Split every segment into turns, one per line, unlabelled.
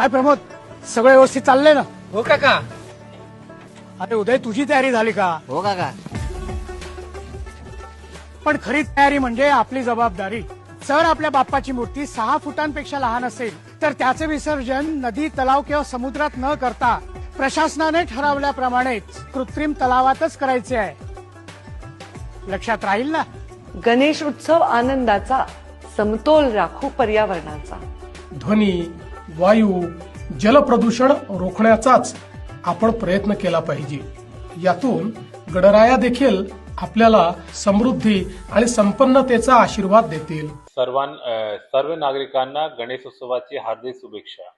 काय प्रमोद सगळं व्यवस्थित चाललंय ना?
हो काका.
अरे उदय तुझी तयारी झाली का?
हो काका.
पण खरी तयारी म्हणजे आपली जबाबदारी. जर आपल्या बाप्पाची मूर्ती सहा फुटांपेक्षा लहान असेल तर त्याचे विसर्जन नदी तलाव किंवा समुद्रात न करता प्रशासनाने ठरवल्याप्रमाणेच कृत्रिम तलावातच करायचे आहे. लक्षात राहील ना?
गणेश उत्सव आनंदाचा समतोल राखू पर्यावरणाचा.
ध्वनी वायू जलप्रदूषण रोखण्याचाच आपण प्रयत्न केला पाहिजे. यातून गणराया देखील आपल्याला समृद्धी आणि संपन्नतेचा आशीर्वाद देतील.
सर्वां सर्व नागरिकांना गणेशोत्सवाची हार्दिक शुभेच्छा.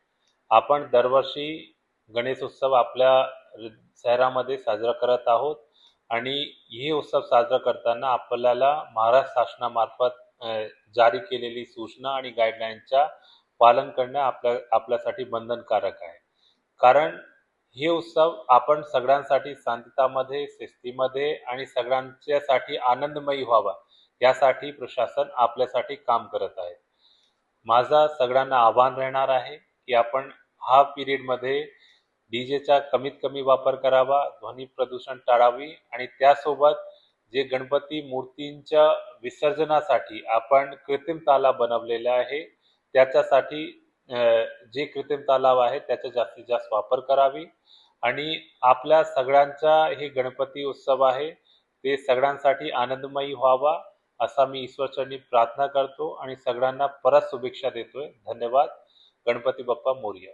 आपण दरवर्षी गणेशोत्सव आपल्या शहरामध्ये साजरा करत आहोत आणि हे उत्सव साजरा करताना आपल्याला महाराष्ट्र शासनामार्फत जारी केलेली सूचना आणि गाईडलाईनच्या पालन करणं आपल्या आपल्यासाठी बंधनकारक आहे. कारण हे उत्सव आपण सगळ्यांसाठी शांततामध्ये शिस्तीमध्ये आणि सगळ्यांच्यासाठी आनंदमयी व्हावा यासाठी प्रशासन आपल्यासाठी काम करत आहे. माझा सगळ्यांना आव्हान राहणार आहे की आपण हा पिरियडमध्ये डीजेचा कमीत कमी वापर करावा ध्वनी प्रदूषण टाळावी आणि त्यासोबत जे गणपती मूर्तींच्या विसर्जनासाठी आपण कृत्रिम ताला बनवलेले आहे त्याच्यासाठी जे कृत्रिम तलाव आहे त्याचा जास्तीत जास्त वापर करावी. आणि आपल्या सगळ्यांचा हे गणपती उत्सव आहे ते सगळ्यांसाठी आनंदमयी व्हावा असा मी ईश्वरचरणी प्रार्थना करतो आणि सगळ्यांना परत शुभेच्छा देतोय. धन्यवाद. गणपती बाप्पा मोर्या.